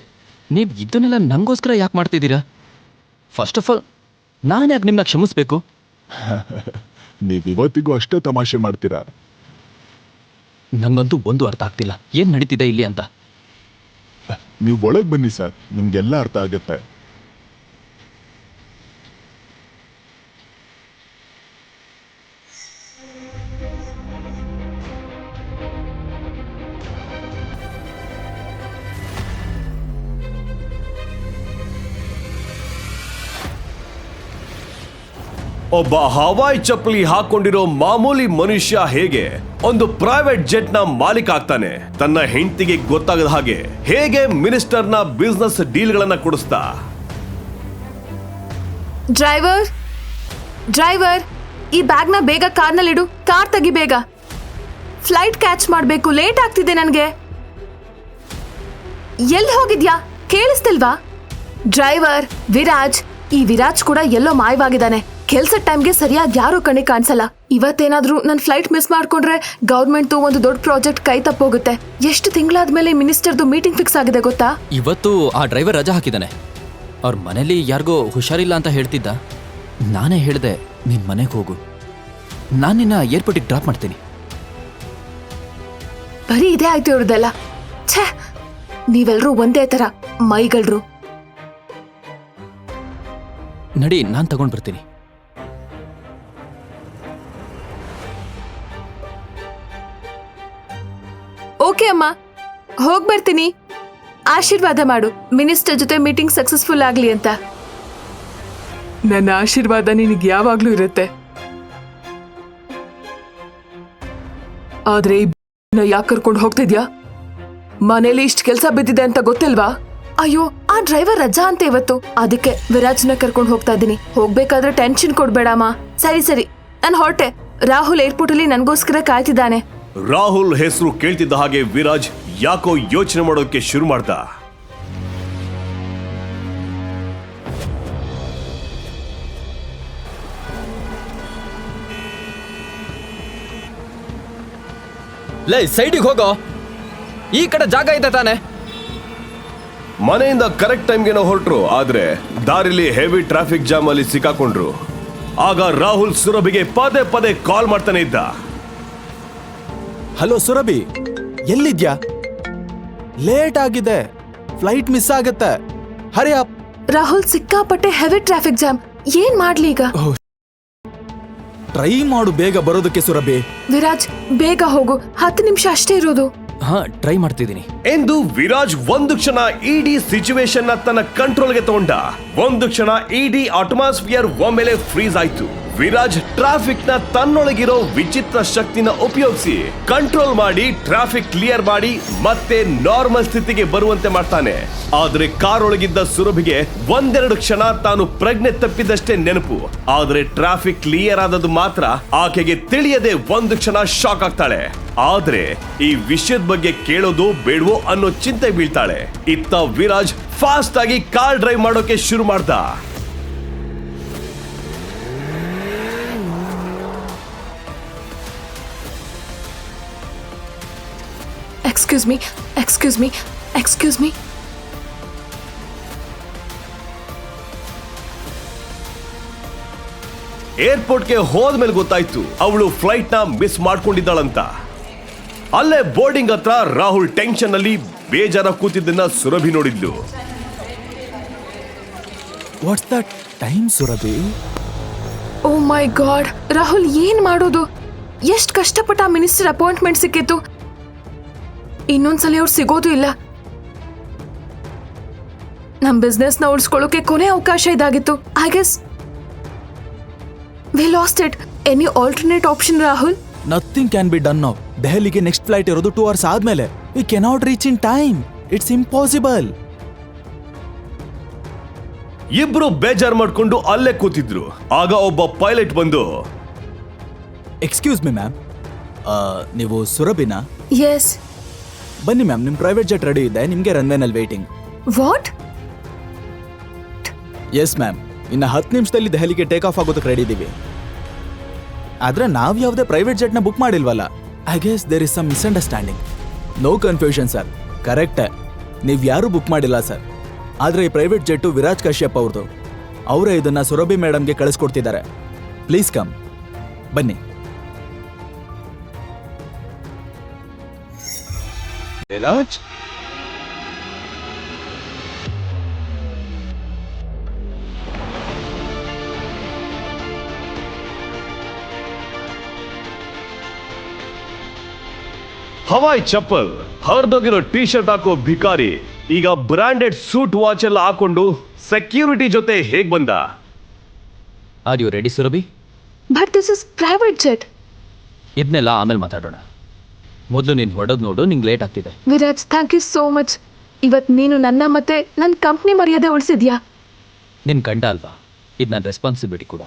ನೀವು ಇದನ್ನೆಲ್ಲ ನನಗೋಸ್ಕರ ಯಾಕೆ ಮಾಡ್ತಿದ್ದೀರಾ? ಫಸ್ಟ್ ಆಫ್ ಆಲ್ ನಾನು ಯಾಕೆ ನಿಮ್ಮನ್ನ ಕ್ಷಮಿಸ್ಬೇಕು? ನೀವ್ ಇವತ್ತಿಗೂ ಅಷ್ಟೇ ತಮಾಷೆ ಮಾಡ್ತೀರಾ? ನಂಗಂತೂ ಒಂದು ಅರ್ಥ ಆಗ್ತಿಲ್ಲ. ಏನು ನಡೀತಿದೆ ಇಲ್ಲಿ ಅಂತ? ನೀವು ಒಳಗೆ ಬನ್ನಿ ಸರ್. ನಿಮ್ಗೆಲ್ಲ ಅರ್ಥ ಆಗುತ್ತೆ. ಒಬ್ಬ ಹವಾಯ್ ಚಪ್ಪಲಿ ಹಾಕೊಂಡಿರೋ ಮಾಮೂಲಿ ಮನುಷ್ಯ ಹೇಗೆ? ಒಂದು ಪ್ರೈವೇಟ್ ಜೆಟ್ನ ಮಾಲೀಕ ಆಗ್ತಾನೆ. ತನ್ನ ಹೆಂಡತಿಗೆ ಗೊತ್ತಾಗದ ಹಾಗೆ ಹೇಗೆ ಮಿನಿಸ್ಟರ್ನ ಬಿಸ್ನೆಸ್ ಡೀಲ್ಗಳನ್ನ ಕೊಡಿಸ್ತಾ? ಡ್ರೈವರ್ ಡ್ರೈವರ್ ಈ ಬ್ಯಾಗ್ನ ಬೇಗ ಕಾರ್ನಲ್ಲಿಡು. ಕಾರ್ ತೆಗಿ ಬೇಗ. ಫ್ಲೈಟ್ ಕ್ಯಾಚ್ ಮಾಡಬೇಕು. ಲೇಟ್ ಆಗ್ತಿದೆ ನನಗೆ. ಎಲ್ಲಿ ಹೋಗಿದ್ಯಾ? ಕೇಳಿಸ್ತಿಲ್ವಾ? ಡ್ರೈವರ್ ವಿರಾಜ್, ಈ ವಿರಾಜ್ ಕೂಡ ಎಲ್ಲೋ ಮಾಯವಾಗಿದ್ದಾನೆ. ಕೆಲ್ಸದ ಟೈಮ್ಗೆ ಸರಿಯಾಗಿ ಯಾರು ಕಣೆ ಕಾಣಿಸಲ್ಲ. ಇವತ್ತೇನಾದ್ರೂ ನನ್ನ ಫ್ಲೈಟ್ ಮಿಸ್ ಮಾಡ್ಕೊಂಡ್ರೆ ಗೌರ್ಮೆಂಟ್ದು ಒಂದು ದೊಡ್ಡ ಪ್ರಾಜೆಕ್ಟ್ ಕೈ ತಪ್ಪೋಗುತ್ತೆ. ಎಷ್ಟು ತಿಂಗಳಾದ್ಮೇಲೆ ಮಿನಿಸ್ಟರ್ದು ಮೀಟಿಂಗ್ ಫಿಕ್ಸ್ ಆಗಿದೆ ಗೊತ್ತಾ? ಇವತ್ತು ಆ ಡ್ರೈವರ್ ರಜಾ ಹಾಕಿದ್ದಾನೆ. ಅವ್ರ ಮನೇಲಿ ಯಾರಿಗೋ ಹುಷಾರಿಲ್ಲ ಅಂತ ಹೇಳ್ತಿದ್ದ. ನಾನೇ ಹೇಳಿದೆ ನಿನ್ ಮನೆಗೆ ಹೋಗು. ನಾನು ನಿನ್ನ ಏರ್ಪೋರ್ಟಿಗೆ ಡ್ರಾಪ್ ಮಾಡ್ತೀನಿ. ಬರೀ ಇದೇ ಆಯ್ತು ಇವ್ರದ್ದೆಲ್ಲ. ಛೇ ನೀವೆಲ್ರೂ ಒಂದೇ ತರ ಮೈಗಳ್ರು. ನಡಿ ನಾನು ತಗೊಂಡ್ ಬರ್ತೀನಿ. ಓಕೆ ಅಮ್ಮ. ಹೋಗಿ ಬರ್ತೀನಿ. ಆಶೀರ್ವಾದ ಮಾಡು. ಮಿನಿಸ್ಟರ್ ಜೊತೆ ಮೀಟಿಂಗ್ ಸಕ್ಸಸ್ಫುಲ್ ಆಗ್ಲಿ ಅಂತ. ನನ್ನ ಆಶೀರ್ವಾದ ನಿನಗೆ ಯಾವಾಗ್ಲೂ ಇರುತ್ತೆ. ಆದ್ರೆ ಯಾಕೆ ಕರ್ಕೊಂಡು ಹೋಗ್ತಿದ್ಯಾ ಮನೇಲಿ ಇಷ್ಟು ಕೆಲಸ ಬಿದ್ದಿದೆ ಅಂತ ಗೊತ್ತಿಲ್ವಾ? ಅಯ್ಯೋ ಆ ಡ್ರೈವರ್ ರಜಾ ಅಂತ ಇವತ್ತು. ಅದಕ್ಕೆ ವಿರಾಜ್ನ ಕರ್ಕೊಂಡು ಹೋಗ್ತಾ ಇದ್ದೀನಿ. ಹೋಗ್ಬೇಕಾದ್ರೆ ಟೆನ್ಷನ್ ಕೊಡ್ಬೇಡಮ್ಮ. ಸರಿ ಸರಿ. ನಾನು ಹೊರಟೆ. ರಾಹುಲ್ ಏರ್ಪೋರ್ಟ್ ಅಲ್ಲಿ ನನ್ಗೋಸ್ಕರ ಕಾಯ್ತಿದ್ದಾನೆ. ರಾಹುಲ್ ಹೆಸರು ಕೇಳ್ತಿದ್ದ ಹಾಗೆ ವಿರಾಜ್ ಯಾಕೋ ಯೋಚನೆ ಮಾಡೋಕೆ ಶುರು ಮಾಡ್ದ. ಲೈ ಸೈಡಿಗೆ ಹೋಗೋ. ಈ ಕಡೆ ಜಾಗ ಇದೆ ತಾನೆ. ಮನೆಯಿಂದ ಕರೆಕ್ಟ್ ಟೈಮ್ಗೆ ಹೊರಟ್ರು ಆದ್ರೆ ದಾರಿಲಿ ಹೆವಿ ಟ್ರಾಫಿಕ್ ಜಾಮ್ ಅಲ್ಲಿ ಸಿಕ್ಕಾಕೊಂಡ್ರು. ಆಗ ರಾಹುಲ್ ಸುರಭಿಗೆ ಪದೇ ಪದೇ ಕಾಲ್ ಮಾಡ್ತಾನೆ ಇದ್ದ. ಹಲೋ ಸುರಭಿ ಎಲ್ಲಿದ್ಯಾ? ಲೇಟ್ ಆಗಿದೆ ಫ್ಲೈಟ್ ಮಿಸ್ ಆಗತ್ತೆ. Hurry up. ರಾಹುಲ್ ಸಿಕ್ಕಾಪಟ್ಟೆ ಹೆವಿ ಟ್ರಾಫಿಕ್ ಜಾಮ್. ಏನ್ ಮಾಡ್ಲಿ ಈಗ? ಟ್ರೈ ಮಾಡು ಬೇಗ ಬರೋದಕ್ಕೆ ಸುರಭಿ. ವಿರಾಜ್ ಬೇಗ ಹೋಗು. ಹತ್ತು ನಿಮಿಷ ಅಷ್ಟೇ ಇರೋದು. ಹಾ ಟ್ರೈ ಮಾಡ್ತಿದ್ದೀನಿ. ಎಂದು ವಿರಾಜ್ ಒಂದು ಕ್ಷಣ ಇಡಿ ಸಿಚುವೇಶನ್ ತನ್ನ ಕಂಟ್ರೋಲ್ಗೆ ತಗೊಂಡ. ಒಂದು ಕ್ಷಣ ಇಡಿ ಅಟ್ಮಾಸ್ಫಿಯರ್ ಒಮ್ಮೆಲೆ ಫ್ರೀಸ್ ಆಯ್ತು. ವಿರಾಜ್ ಟ್ರಾಫಿಕ್ನ ತನ್ನೊಳಗಿರೋ ವಿಚಿತ್ರ ಶಕ್ತಿನ ಉಪಯೋಗಿಸಿ ಕಂಟ್ರೋಲ್ ಮಾಡಿ ಟ್ರಾಫಿಕ್ ಕ್ಲಿಯರ್ ಮಾಡಿ ಮತ್ತೆ ನಾರ್ಮಲ್ ಸ್ಥಿತಿಗೆ ಬರುವಂತೆ ಮಾಡ್ತಾನೆ. ಆದ್ರೆ ಕಾರ್ ಒಳಗಿದ್ದ ಸುರಭಿಗೆ ಒಂದೆರಡು ಕ್ಷಣ ತಾನು ಪ್ರಜ್ಞೆ ತಪ್ಪಿದಷ್ಟೇ ನೆನಪು. ಆದ್ರೆ ಟ್ರಾಫಿಕ್ ಕ್ಲಿಯರ್ ಆದದ್ದು ಮಾತ್ರ ಆಕೆಗೆ ತಿಳಿಯದೆ ಒಂದು ಕ್ಷಣ ಶಾಕ್ ಆಗ್ತಾಳೆ. ಆದ್ರೆ ಈ ವಿಷಯದ ಬಗ್ಗೆ ಕೇಳೋದು ಬೇಡವೋ ಅನ್ನೋ ಚಿಂತೆ ಬೀಳ್ತಾಳೆ. ಇತ್ತ ವಿರಾಜ್ ಫಾಸ್ಟ್ ಆಗಿ ಕಾರ್ ಡ್ರೈವ್ ಮಾಡೋಕೆ ಶುರು ಮಾಡ್ದ. Excuse me excuse me excuse me ಏರ್ಪೋರ್ಟ್ಗೆ ಹೋದ್ಮೇಲೆ ಗೊತ್ತಾಯ್ತು. ಅವಳು ಫ್ಲೈಟ್ನ ಮಿಸ್ ಮಾಡ್ಕೊಂಡಿದ್ದಾಳಂತ. ಅಲ್ಲೇ ಬೋರ್ಡಿಂಗ್ ಹತ್ರ ರಾಹುಲ್ ಟೆನ್ಷನ್ ಅಲ್ಲಿ ಬೇಜಾರ ಕೂತಿದ್ದನ್ನ Surabhi ನೋಡಿದ್ಲು. What's the time Surabhi? Oh my god Rahul ಏನ್ ಮಾಡೋದು? ಎಷ್ಟ್ ಕಷ್ಟಪಟ್ಟ ಮಿನಿಸ್ಟರ್ ಅಪಾಯಿಂಟ್ಮೆಂಟ್ ಸಿಕ್ಕಿತ್ತು. ಇನ್ನೊಂದ್ಸಲ ಅವ್ರು ಸಿಗೋದು ಇಲ್ಲ. ನಮ್ ಬಿಸ್ನೆಸ್ನ ಉಳಿಸ್ಕೊಳ್ಳೋಕೆ ಕೊನೆ ಅವಕಾಶ ಇದಾಗಿತ್ತು. I guess we lost it any alternate option Rahul nothing can be done now ದೆಹಲಿಗೆ ನೆಕ್ಸ್ಟ್ ಫ್ಲೈಟ್ ಇರೋದು ಟೂ ಅವರ್ಸ್ ಆದ್ಮೇಲೆ. We cannot reach in time it's impossible ಇಬ್ರು ಬೇಜಾರ್ ಮಾಡ್ಕೊಂಡು ಅಲ್ಲೇ ಕೂತಿದ್ರು. ಆಗ ಒಬ್ಬ ಪೈಲಟ್ ಬಂದು ಎಕ್ಸ್ಕ್ಯೂಸ್ ಮಿ ಮ್ಯಾಮ್ ನೀವು ಸುರಭಿನಾ? ಎಸ್ ಬನ್ನಿ ಮ್ಯಾಮ್ ನಿಮ್ಮ ಪ್ರೈವೇಟ್ ಜೆಟ್ ರೆಡಿ ಇದೆ ನಿಮಗೆ ರನ್ವೇನಲ್ಲಿ ವೇಟಿಂಗ್ ವಾಟ್ ಎಸ್ ಮ್ಯಾಮ್ ಇನ್ನು ಹತ್ತು ನಿಮಿಷದಲ್ಲಿ ದೆಹಲಿಗೆ ಟೇಕ್ ಆಫ್ ಆಗೋದಕ್ಕೆ ರೆಡಿ ಇದ್ದೀವಿ ಆದರೆ ನಾವು ಯಾವುದೇ ಪ್ರೈವೇಟ್ ಜೆಟ್ನ book ಮಾಡಿಲ್ವಲ್ಲ I guess there is some misunderstanding no confusion sir correct ನೀವು ಯಾರೂ ಬುಕ್ ಮಾಡಿಲ್ಲ ಸರ್ ಆದರೆ ಈ ಪ್ರೈವೇಟ್ ಜೆಟ್ಟು ವಿರಾಜ್ ಕಶ್ಯಪ್ ಅವ್ರದ್ದು ಅವರೇ ಇದನ್ನು ಸುರಭಿ ಮೇಡಮ್ಗೆ ಕಳಿಸ್ಕೊಡ್ತಿದ್ದಾರೆ. ಪ್ಲೀಸ್ ಕಮ್ ಬನ್ನಿ. ಹವಾಯ್ ಚಪ್ಪಲ್ ಹರಿದೋಗಿರೋ ಟಿ ಶರ್ಟ್ ಹಾಕೋ ಭಿಕಾರಿ ಈಗ ಬ್ರಾಂಡೆಡ್ ಸೂಟ್ ವಾಚ್ ಎಲ್ಲ ಹಾಕೊಂಡು ಸೆಕ್ಯೂರಿಟಿ ಜೊತೆ ಹೇಗ್ ಬಂದ? Are you ready Surabhi but this is private jet ಇದನ್ನೆಲ್ಲ ಆಮೇಲೆ ಮಾತಾಡೋಣ. ಮೊದಲು ನೀನು ಹೊಡೆದು ನೋಡು ನಿಂಗೆ ಲೇಟ್ ಆಗ್ತಿದೆ. Viraj thank you so much ಇವತ್ತು ನೀನು ನನ್ನ ಮತ್ತೆ ನನ್ನ ಕಂಪ್ನಿ ಮರ್ಯಾದೆ ಉಳಿಸಿದ್ಯಾ? ನಿನ್ನ ಗಂಡ ಅಲ್ವಾ? ಇದು ನನ್ನ ರೆಸ್ಪಾನ್ಸಿಬಿಲಿಟಿ ಕೂಡ.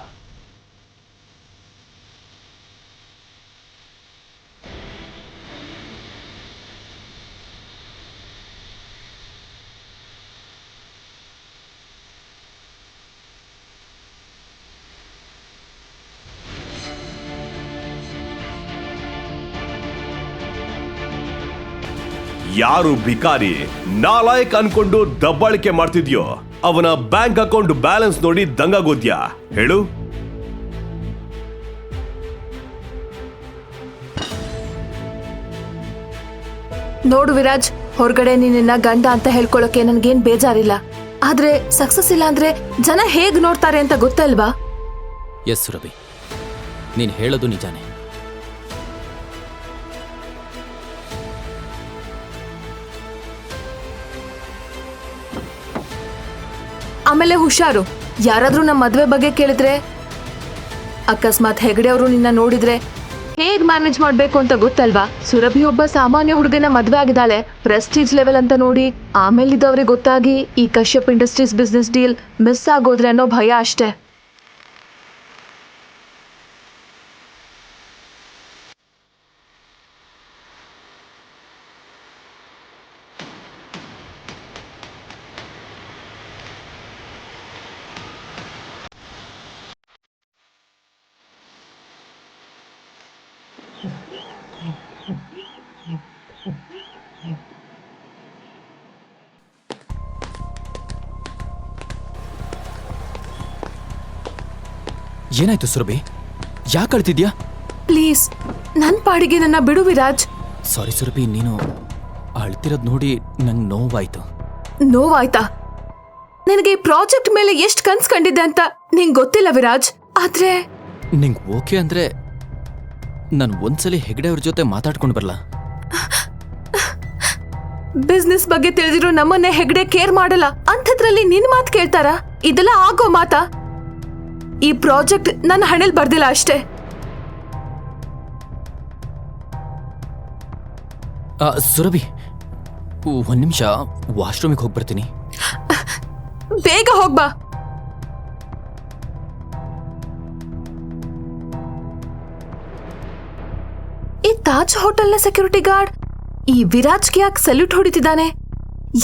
ಯಾರು ಭಿಕಾರಿ? ನಾಲಾಯಕ್ ಅನ್ಕೊಂಡು ದಬ್ಬಾಳಿಕೆ ಮಾಡ್ತಿದ್ಯೋ? ಅವನ ಬ್ಯಾಂಕ್ ಅಕೌಂಟ್ ಬ್ಯಾಲೆನ್ಸ್ ನೋಡಿ ದಂಗಾಗೋದ್ಯಾ? ಹೇಳು. ನೋಡು ವಿರಾಜ್ ಹೊರಗಡೆ ನಿನ್ನ ಗಂಡ ಅಂತ ಹೇಳ್ಕೊಳಕ್ಕೆ ನನ್ಗೇನ್ ಬೇಜಾರಿಲ್ಲ. ಆದ್ರೆ ಸಕ್ಸಸ್ ಇಲ್ಲ ಅಂದ್ರೆ ಜನ ಹೇಗ್ ನೋಡ್ತಾರೆ ಅಂತ ಗೊತ್ತಲ್ವಾ? ಎಸ್ ರವಿ ನೀನು ಹೇಳೋದು ನಿಜಾನೇ. ಆಮೇಲೆ ಹುಷಾರು. ಯಾರಾದ್ರೂ ನಮ್ಮ ಮದ್ವೆ ಬಗ್ಗೆ ಕೇಳಿದ್ರೆ, ಅಕಸ್ಮಾತ್ ಹೆಗಡೆ ಅವರು ನಿನ್ನ ನೋಡಿದ್ರೆ. ಹೇಗ್ ಮ್ಯಾನೇಜ್ ಮಾಡ್ಬೇಕು ಅಂತ ಗೊತ್ತಲ್ವಾ? ಸುರಭಿ ಒಬ್ಬ ಸಾಮಾನ್ಯ ಹುಡುಗನ ಮದ್ವೆ ಆಗಿದ್ದಾಳೆ. ಪ್ರೆಸ್ಟೀಜ್ ಲೆವೆಲ್ ಅಂತ ನೋಡಿ ಆಮೇಲೆ ಇದ್ದವ್ರಿಗೆ ಗೊತ್ತಾಗಿ ಈ Kashyap industries business deal miss ಆಗೋದ್ರೆ ಅನ್ನೋ ಭಯ ಅಷ್ಟೇ. ಏನಾಯ್ತು ಸುರಭಿ? ಯಾಕೆ ಅಳ್ತಿದ್ಯಾ? ಪ್ಲೀಸ್ ನನ್ನ ಪಾಡಿಗೆ ನನ್ನ ಬಿಡು ವಿರಾಜ್ ಸಾರಿ ಸುರಭಿ ನೀನು ಅಳ್ತಿರೋದು ನೋಡಿ ನಂಗೆ ನೋವಾಯ್ತು. ನೋವಾಯ್ತಾ? ನಿನಗೆ ಈ ಪ್ರಾಜೆಕ್ಟ್ ಮೇಲೆ ಎಷ್ಟು ಕನ್ಸ್ ಕಂಡಿದ್ದೆ ಅಂತ ನಿಂಗೆ ಗೊತ್ತಿಲ್ಲ ವಿರಾಜ್ ಆದ್ರೆ ನಿಂಗೆ ಓಕೆ ಅಂದ್ರೆ ನಾನು ಒಂದ್ಸಲಿ ಹೆಗ್ಡೆ ಅವ್ರ ಜೊತೆ ಮಾತಾಡ್ಕೊಂಡು ಬರಲ್ಲ ಬಿಸ್ನೆಸ್ ಬಗ್ಗೆ ತಿಳಿದಿರೋ ನಮ್ಮನ್ನೇ ಹೆಗ್ಡೆ ಕೇರ್ ಮಾಡಲ್ಲ. ಅಂಥದ್ರಲ್ಲಿ ನಿನ್ ಮಾತು ಕೇಳ್ತಾರ? ಇದೆಲ್ಲ ಆಗೋ ಮಾತಾ? ಈ ಪ್ರಾಜೆಕ್ಟ್ ನನ್ನ ಹಣೆಲ್ ಬರ್ದಿಲ್ಲ ಅಷ್ಟೇ. ಆ, ಸುರಭಿ ಒಂದು ನಿಮಿಷ ವಾಶ್ರೂಮಿಗೆ ಹೋಗಿ ಬರ್ತೀನಿ ಬೇಗ ಹೋಗ್ಬಾ ಈ ತಾಜ್ ಹೋಟೆಲ್ನ ಸೆಕ್ಯೂರಿಟಿ ಗಾರ್ಡ್ ಈ ವಿರಾಜ್ಗೆ ಯಾಕೆ ಸಲ್ಯೂಟ್ ಹೊಡಿತಿದ್ದಾನೆ?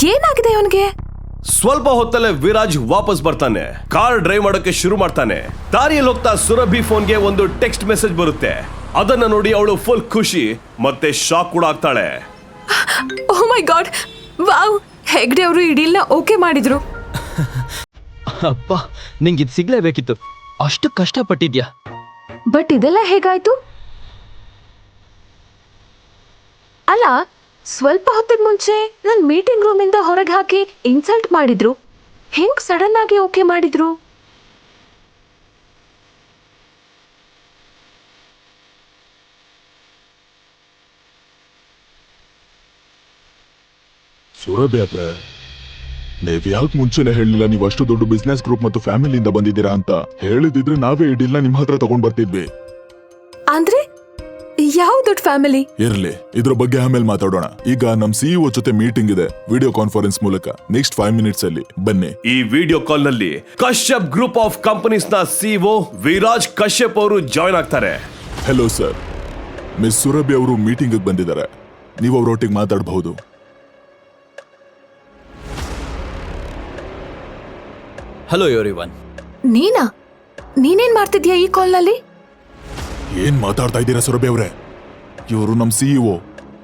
ಏನಾಗಿದೆ ಅವನಿಗೆ? ಸ್ವಲ್ಪ ಹೊತ್ತಲ್ಲೇ ವಿರಾಜ್ ವಾಪಸ್ ಬರ್ತಾನೆ. ಕಾರ್ ಡ್ರೈವ್ ಮಾಡೋಕೆ ಶುರು ಮಾಡ್ತಾನೆ. ದಾರಿಯಲ್ಲಿ ಹೋಗ್ತಾ ಸುರಭಿ ಫೋನ್ಗೆ ಒಂದು ಟೆಕ್ಸ್ಟ್ ಮೆಸೇಜ್ ಬರುತ್ತೆ. ಅದನ್ನ ನೋಡಿ ಅವಳು ಫುಲ್ ಖುಷಿ ಮತ್ತೆ ಶಾಕ್ ಕೂಡ ಆಗ್ತಾಳೆ. Oh my god wow! Hegde ಅವರು ಈ ಡೀಲ್ನ ಓಕೆ ಮಾಡಿದ್ರು. ಅಪ್ಪ ನಿಂಗೆ ಇದು ಸಿಗ್ಲೇಬೇಕಿತ್ತು ಅಷ್ಟು ಕಷ್ಟಪಟ್ಟಿದ್ಯಾ? ಬಟ್ ಇದೆಲ್ಲ ಹೇಗಾಯ್ತು? ಅಲ್ಲ ಸ್ವಲ್ಪ ಹೊತ್ತಿಗೆ ಮುಂಚೆ ನನ್ನ ಮೀಟಿಂಗ್ ರೂಮಿಂದ ಹೊರಗೆ ಹಾಕಿ ಇನ್ಸಲ್ಟ್ ಮಾಡಿದ್ರು. ಹೆಂಗ್ ಸಡನ್ ಆಗಿ ಓಕೆ ಮಾಡಿದ್ರು? ಸುರಭಿ ಅವ್ರೆ ನೀವ್ ಯಾಕೆ ಮುಂಚೆನೆ ಹೇಳಿಲ್ಲ ನೀವು ಅಷ್ಟು ದೊಡ್ಡ ಬಿಸ್ನೆಸ್ ಗ್ರೂಪ್ ಮತ್ತು ಫ್ಯಾಮಿಲಿಯಿಂದ ಬಂದಿದ್ದೀರಾ ಅಂತ. ಹೇಳಿದಿದ್ರೆ ನಾವೇ ಈ ಡೀಲ್ನ ನಿಮ್ ಹತ್ರ ತಗೊಂಡ್ ಬರ್ತಿದ್ವಿ. ಯಾವ ದೊಡ್ಡ ಫ್ಯಾಮಿಲಿ ಇರ್ಲಿ ಇದ್ರ ಬಗ್ಗೆ ಆಮೇಲೆ ಮಾತಾಡೋಣ. ಈಗ ನಮ್ ಸಿಇಒ ಜೊತೆ ಮೀಟಿಂಗ್ ಇದೆ ವಿಡಿಯೋ ಕಾನ್ಫರೆನ್ಸ್ ಮೂಲಕ. ನೆಕ್ಸ್ಟ್ ಫೈವ್ ಮಿನಿಟ್ಸ್ ಅಲ್ಲಿ. ಬನ್ನಿ. ಈ ವಿಡಿಯೋ ಕಾಲ್ನಲ್ಲಿ ಕಶ್ಯಪ್ ಗ್ರೂಪ್ ಆಫ್ ಕಂಪನೀಸ್ನ ಸಿಇಒ ವಿರಾಜ್ ಕಶ್ಯಪ್ ಅವರು ಜಾಯ್ನ್ ಆಗ್ತಾರೆ. ಹೆಲೋ ಸರ್ ಮಿಸ್ ಸುರಭಿ ಅವರು ಮೀಟಿಂಗ್ ಬಂದಿದ್ದಾರೆ. ನೀವು ಅವರೊಟ್ಟಿಗೆ ಮಾತಾಡಬಹುದು. ಹಲೋ ಎವ್ರಿ ಒನ್ ನೀನಾ? ನೀನೇನ್ ಮಾಡ್ತಿದ್ಯಾ ಈ ಕಾಲ್ನಲ್ಲಿ ಏನ್ ಮಾತಾಡ್ತಾ ಇದ್ದೀರಾ ಸುರಭಿ ಅವರೇ? ಇವರು ನಮ್ ಸಿಇಒ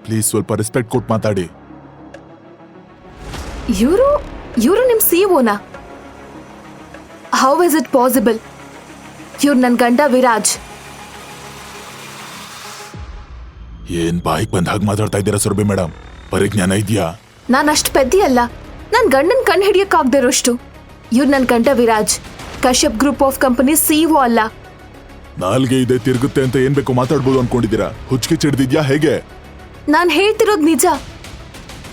ಪ್ಲೀಸ್ ಸ್ವಲ್ಪ ರೆಸ್ಪೆಕ್ಟ್ ಕೊಟ್ಟು ಮಾತಾಡಿ. ಇವರು ಇವರು ನಿಮ್ಮ ಸಿಇಒನಾ ಹೌ ಇಸ್ ಇಟ್ ಪಾಸಿಬಲ್ ಇವ್ರು ನನ್ನ ಗಂಡ ವಿರಾಜ್. ಏನ್ ಬಾಯಿಗೆ ಬಂದ ಹಾಗೆ ಮಾತಾಡ್ತಾ ಇದ್ದೀರಾ ಸುರಭಿ ಮೇಡಮ್ ಪರಿಜ್ಞಾನ ಇದೆಯಾ? ನಾನು ಅಷ್ಟು ಪೆದ್ದಿ ಅಲ್ಲ. ನನ್ನ ಗಂಡನ ಕಣ್ಣು ಹಿಡಿಯಕ್ಕಾಗದಿರೋಷ್ಟು ಇವ್ರು ನನ್ನ ಗಂಡ Viraj. Kashyap group of company CEO ಅಲ್ಲ. ನಾಲ್ಗೆ ಇದೆ ತಿರುಗುತ್ತೆ ಅಂತ ಏನ್ ಬೇಕು ಮಾತಾಡ್ಬೋದು ಅನ್ಕೊಂಡಿದ್ದೀರಾ? ಹುಚ್ಚಿಗೆ ಚಿಡ್ದಿದ್ಯಾ ಹೇಗೆ? ನಾನ್ ಹೇಳ್ತಿರೋದು ನಿಜ.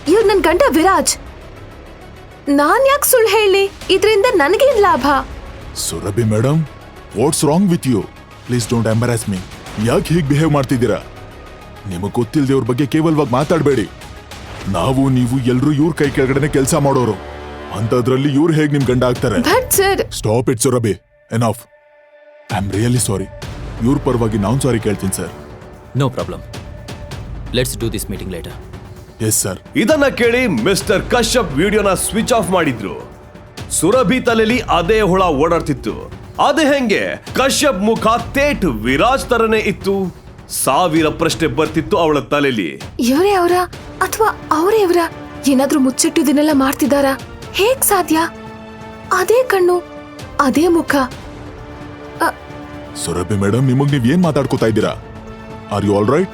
ಇವ್ರು ನನ್ ಗಂಡ ವಿರಾಜ್. ನಾನ್ ಯಾಕೆ ಸುಳ್ಳು ಹೇಳಿ? ಇದರಿಂದ ನನಗೇನ್ ಲಾಭ? Surabhi madam what's wrong with you? Please don't embarrass me. ಯಾಕೆ ಹೀಗೆ ಬಿಹೇವ್ ಮಾಡ್ತಿದ್ದೀರಾ? ನಿಮಗೆ ಗೊತ್ತಿಲ್ಲದೆ ಅವ್ರ ಬಗ್ಗೆ ಕೇವಲವಾಗಿ ಮಾತಾಡಬೇಡಿ. ನಾವು ನೀವು ಎಲ್ಲರೂ ಇವ್ರ ಕೈ ಕೆಳಗಡೆನೆ ಕೆಲಸ ಮಾಡೋರು. ಅಂತದ್ರಲ್ಲಿ ಇವ್ರು ಹೇಗೆ ನಿಮ್ ಗಂಡ ಆಗ್ತಾರೆ? But sir stop it Surabhi. Enough I am really sorry ಇವ್ರ ಪರವಾಗಿ ನಾನು ಸಾರಿ ಕೇಳ್ತೀನಿ sir no problem let's do this meeting later yes sir ಇದನ್ನ ಕೇಳಿ ಮಿಸ್ಟರ್ ಕಶ್ಯಪ್ ವಿಡಿಯೋನ ಸ್ವಿಚ್ ಆಫ್ ಮಾಡಿದ್ರು. ಸುರಭಿ ತಲೆಲಿ ಅದೇ ಹುಳ ಓಡಾಡ್ತಿತ್ತು. ಅದೇ ಹೆಂಗೆ ಕಶ್ಯಪ್ ಮುಖ ತೇಟ್ ವಿರಾಜ್ ತರನೇ ಇತ್ತು. ಸಾವಿರ ಪ್ರಶ್ನೆ ಬರ್ತಿತ್ತು ಅವಳ ತಲೆಲಿ. ಇವರೇ ಅವರ ಅಥವಾ ಅವರೇ ಇವರ? ಏನಾದ್ರೂ ಮುಚ್ಚಿಟ್ಟಿದ್ದನ್ನೆಲ್ಲ ಮಾಡ್ತಿದ್ದಾರಾ? ಹೇಗ್ ಸಾಧ್ಯ? ಅದೇ ಕಣ್ಣು ಅದೇ ಮುಖ. ಸುರಭಿ ಮೇಡಮ್ ನಿಮಗ್ ನೀವ್ ಏನ್ ಮಾತಾಡ್ಕೋತಾ ಇದ್ದೀರಾ? ಆರ್ ಯು ಆಲ್ ರೈಟ್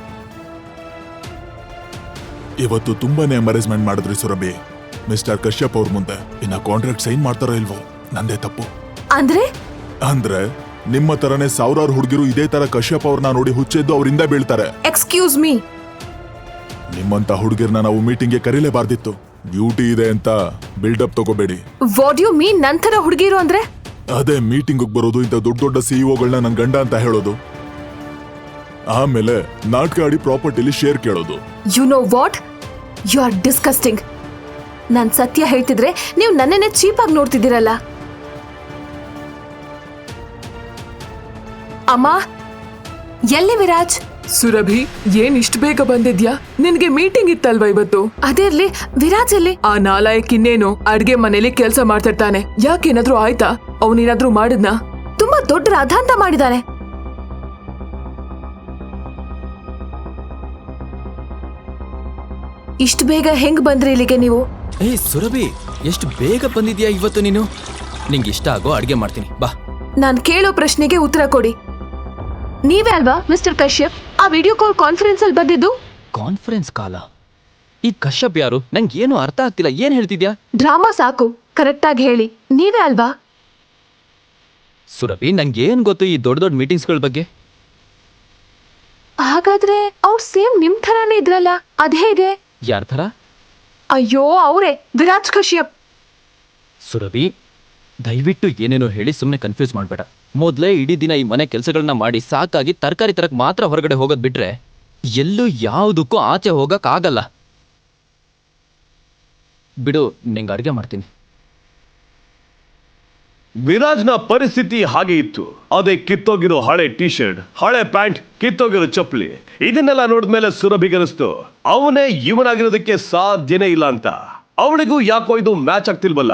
ಇವತ್ತು ತುಂಬಾನೇ ಎಂಬರೇಜ್ಮೆಂಟ್ ಮಾಡಿದ್ರಿ ಸುರಭಿ ಮಿಸ್ಟರ್ ಕಶ್ಯಪ್ ಅವ್ರ ಮುಂದೆ. ಇನ್ನ ಕಾಂಟ್ರಾಕ್ಟ್ ಸೈನ್ ಮಾಡ್ತಾರೋ ಇಲ್ವೋ? ನಂದೇ ತಪ್ಪು. ಅಂದ್ರೆ? ಅಂದ್ರೆ ನಿಮ್ಮ ತರನೇ ಸಾವಿರಾರು ಹುಡುಗಿರು ಇದೇ ತರ ಕಶ್ಯಪ್ ಅವ್ರನ್ನ ನೋಡಿ ಹುಚ್ಚೆದ್ದು ಅವರಿಂದ ಬೀಳ್ತಾರೆ. ಎಕ್ಸ್ಕ್ಯೂಸ್ ಮೀ ನಿಮ್ಮಂತ ಹುಡುಗಿರ್ನ ನಾವು ಮೀಟಿಂಗ್ಗೆ ಕರೀಲೇಬಾರ್ದಿತ್ತು. ಡ್ಯೂಟಿ ಇದೆ ಅಂತ ಬಿಲ್ಡಪ್ ತಗೋಬೇಡಿ. ವಾಟ್ ಯು ಮೀನ್ ನಂತರ ಹುಡುಗಿರು ಅಂದ್ರೆ? ಅದೇ ಮೀಟಿಂಗ್ ಬರೋದು ಇಂಥ ದೊಡ್ಡ ದೊಡ್ಡ ಸಿಇಒಗಳನ್ನ ನನ್ನ ಗಂಡ ಅಂತ ಹೇಳೋದು. ಆಮೇಲೆ ನಾಟಕ ಆಡಿ ಪ್ರಾಪರ್ಟಿಲಿ ಶೇರ್ ಕೇಳೋದು. You know what you are disgusting ನಾನು ಸತ್ಯ ಹೇಳ್ತಿದ್ರೆ ನೀವು ನನ್ನನ್ನೇ ಚೀಪಾಗಿ ನೋಡ್ತಿದ್ದೀರಲ್ಲ. ಅಮ್ಮ, ಎಲ್ಲಿ ವಿರಾಜ್? ಸುರಭಿ ಏನ್ ಇಷ್ಟು ಬೇಗ ಬಂದಿದ್ಯಾ? ನಿನ್ಗೆ ಮೀಟಿಂಗ್ ಇತ್ತಲ್ವಾ ಇವತ್ತು? ಅದೇ ಇರ್ಲಿ ವಿರಾಜ್ ಎಲ್ಲಿ? ಆ ನಾಲಾಯಕ್ ಇನ್ನೇನು ಅಡ್ಗೆ ಮನೇಲಿ ಕೆಲ್ಸ ಮಾಡ್ತಿರ್ತಾನೆ. ಯಾಕೇನಾದ್ರೂ ಆಯ್ತಾ? ಅವನೇನಾದ್ರೂ ಮಾಡಿದ್ನ? ತುಂಬಾ ದೊಡ್ಡ ರಾಧಾಂತ ಮಾಡಿದಾನೆ. ಇಷ್ಟು ಬೇಗ ಹೆಂಗ್ ಬಂದ್ರಿ ಇಲ್ಲಿಗೆ ನೀವು? ಏ ಸುರಭಿ ಎಷ್ಟು ಬೇಗ ಬಂದಿದ್ಯಾ ಇವತ್ತು ನೀನು? ನಿಂಗೆ ಇಷ್ಟ ಆಗೋ ಅಡ್ಗೆ ಮಾಡ್ತೀನಿ ಬಾ. ನಾನ್ ಕೇಳೋ ಪ್ರಶ್ನೆಗೆ ಉತ್ತರ ಕೊಡಿ. ನೀವೇ ಅಲ್ವಾ ಮಿಸ್ಟರ್ ಕಶ್ಯಪ್? ಆ ವಿಡಿಯೋ ಕಾಲ್ ಕಾನ್ಫರೆನ್ಸ್ ಅಲ್ಲಿ ಬಂದಿದ್ದು? ಕಾನ್ಫರೆನ್ಸ್ ಕಾಲ ಈ ಕಶ್ಯಪ್ ಯಾರು? ನಂಗೆ ಏನು ಅರ್ಥ ಆಗ್ತಿಲ್ಲ. ಏನು ಹೇಳ್ತಿದ್ಯಾ? ಡ್ರಾಮಾ ಸಾಕು. ಕರೆಕ್ಟ್ ಆಗಿ ಹೇಳಿ. ನೀವೇ ಅಲ್ವಾ? ಸುರಭಿ ನಂಗೆ ಏನು ಗೊತ್ತು ಈ ದೊಡ್ಡ ದೊಡ್ಡ ಮೀಟಿಂಗ್ಸ್ಗಳ ಬಗ್ಗೆ? ಹಾಗಾದ್ರೆ ಅವ್ರು ಸೇಮ್ ನಿಮ್ ಥರಾನೇ ಇದ್ರಲ್ಲ? ಅದೇ ಇದೆ ಯಾರ ಥರ? ಅಯ್ಯೋ ಅವರೇ. ವಿರಾಜ್ ಕಶ್ಯಪ್. ಸುರಭಿ ದಯವಿಟ್ಟು ಏನೇನೋ ಹೇಳಿ ಸುಮ್ಮನೆ ಕನ್ಫ್ಯೂಸ್ ಮಾಡಬೇಡ. ಮೊದಲೇ ಇಡೀ ದಿನ ಈ ಮನೆ ಕೆಲಸಗಳನ್ನ ಮಾಡಿ ಸಾಕಾಗಿ ತರಕಾರಿ ತರಕ್ ಮಾತ್ರ ಹೊರಗಡೆ ಹೋಗೋದು ಬಿಟ್ರೆ ಎಲ್ಲೂ ಯಾವುದಕ್ಕೂ ಆಚೆ ಹೋಗಕ್ ಆಗಲ್ಲ. ಬಿಡು, ನಿಂಗೆ ಅಡುಗೆ ಮಾಡ್ತೀನಿ. ವಿರಾಜ್ನ ಪರಿಸ್ಥಿತಿ ಹಾಗೆ ಇತ್ತು. ಅದೇ ಕಿತ್ತೋಗಿರೋ ಹಳೆ ಟಿ ಶರ್ಟ್ ಹಳೆ ಪ್ಯಾಂಟ್, ಕಿತ್ತೋಗಿರೋ ಚಪ್ಪಲಿ, ಇದನ್ನೆಲ್ಲ ನೋಡಿದ್ಮೇಲೆ ಸುರಭಿಗನಿಸ್ತು ಅವನೇ ಇವನಾಗಿರೋದಕ್ಕೆ ಸಾಧ್ಯನೇ ಇಲ್ಲ ಅಂತ. ಅವಳಿಗೂ ಯಾಕೋ ಇದು ಮ್ಯಾಚ್ ಆಗ್ತಿಲ್ವಲ್ಲ?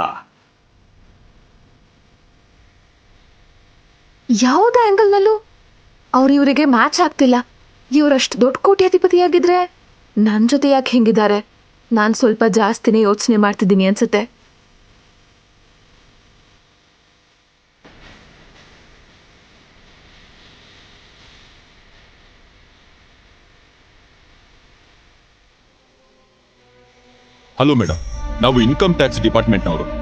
ಯಾವುದೇ ಆಂಗಲ್ನಲ್ಲೂ ಅವ್ರು ಇವರಿಗೆ ಮ್ಯಾಚ್ ಆಗ್ತಿಲ್ಲ. ಇವರಷ್ಟು ದೊಡ್ಡ ಕೋಟ್ಯಾಧಿಪತಿಯಾಗಿದ್ರೆ ನನ್ನ ಜೊತೆ ಯಾಕೆ ಹೆಂಗಿದ್ದಾರೆ? ನಾನು ಸ್ವಲ್ಪ ಜಾಸ್ತಿನೇ ಯೋಚನೆ ಮಾಡ್ತಿದ್ದೀನಿ ಅನ್ಸುತ್ತೆ. ಹಲೋ ಮೇಡಮ್ ನಾವು ಇನ್ಕಮ್ ಟ್ಯಾಕ್ಸ್ ಡಿಪಾರ್ಟ್ಮೆಂಟ್ನವರು